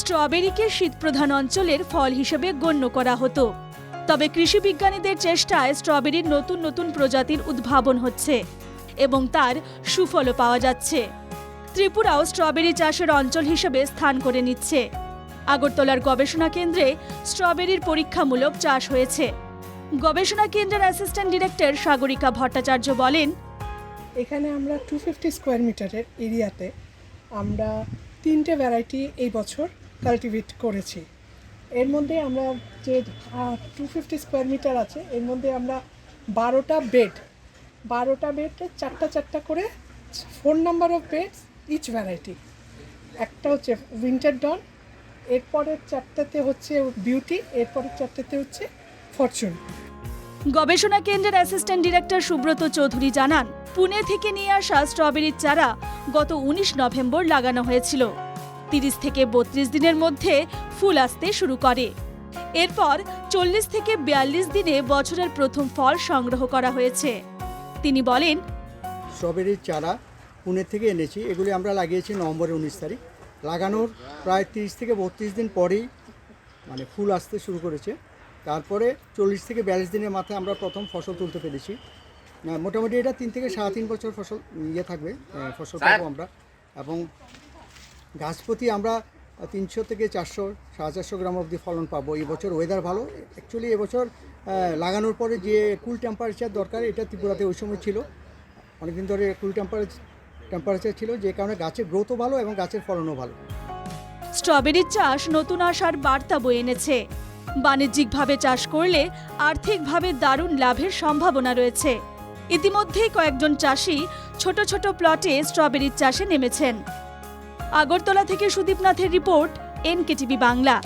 স্ট্রবেরিকে শীতপ্রধান অঞ্চলের ফল হিসেবে গণ্য করা হতো। তবে কৃষি বিজ্ঞানীদের চেষ্টায় স্ট্রবেরির নতুন নতুন প্রজাতির উদ্ভাবন হচ্ছে এবং তার সুফলও পাওয়া যাচ্ছে। ত্রিপুরাও স্ট্রবেরি চাষের অঞ্চল হিসেবে স্থান করে নিচ্ছে। আগরতলার গবেষণা কেন্দ্রে স্ট্রবেরির পরীক্ষামূলক চাষ হয়েছে। গবেষণা কেন্দ্রের অ্যাসিস্ট্যান্ট ডিরেক্টর সাগরিকা ভট্টাচার্য বলেন, এখানে আমরা টু ফিফটি স্কোয়ার মিটারের এরিয়াতে আমরা তিনটে ভ্যারাইটি এই বছর কাল্টিভেট করেছি। এর মধ্যে আমরা যে টু ফিফটি স্কোয়ার মিটার আছে, এর মধ্যে আমরা বারোটা বেড বারোটা বেডে চারটা চারটা করে four number of beds each variety একটা হচ্ছে উইন্টার ডন এরপরের চারটাতে হচ্ছে বিউটি এরপরের চারটাতে হচ্ছে ফরচুন গবেষণা কেন্দ্রের অ্যাসিস্ট্যান্ট ডিরেক্টর সুব্রত চৌধুরী জানান, পুনে থেকে নিয়ে আসা স্ট্রবেরির চারা গত উনিশ নভেম্বর লাগানো হয়েছিল। তিরিশ থেকে বত্রিশ দিনের মধ্যে ফুল আসতে শুরু করে। এরপর চল্লিশ থেকে বিয়াল্লিশ দিনে বছরের প্রথম ফল সংগ্রহ করা হয়েছে। তিনি বলেন স্ট্রবেরির চারা পুনে থেকে এনেছি এগুলি আমরা লাগিয়েছি নভেম্বরের উনিশ তারিখ। লাগানোর প্রায় তিরিশ থেকে বত্রিশ দিন পরেই মানে ফুল আসতে শুরু করেছে। তারপরে চল্লিশ থেকে বিয়াল্লিশ দিনের মাথায় আমরা প্রথম ফসল তুলতে পেরেছি। মোটামুটি এটা তিন থেকে সাড়ে তিন বছর ফসল ইয়ে থাকবে ফসল পাবো আমরা। এবং গাছ প্রতি আমরা তিনশো থেকে চারশো, সাড়ে চারশো গ্রাম অবধি ফলন পাবো। এই বছর ওয়েদার ভালো। অ্যাকচুয়ালি এবছর লাগানোর পরে যে কুল টেম্পারেচার দরকার, এটা ত্রিপুরাতে ওই সময় ছিল। অনেকদিন ধরে কুল টেম্পারেচার টেম্পারেচার ছিল, যে কারণে গাছের গ্রোথও ভালো এবং গাছের ফলনও ভালো। স্ট্রবেরির চাষ নতুন আশার বার্তা বয়ে এনেছে। বাণিজ্যিকভাবে চাষ করলে আর্থিকভাবে দারুণ লাভের সম্ভাবনা রয়েছে। ইতিমধ্যেই কয়েকজন চাষি ছোট ছোট প্লটে স্ট্রবেরির চাষে নেমেছেন। আগরতলা থেকে সুদীপনাথের রিপোর্ট এনকেটিভি বাংলা।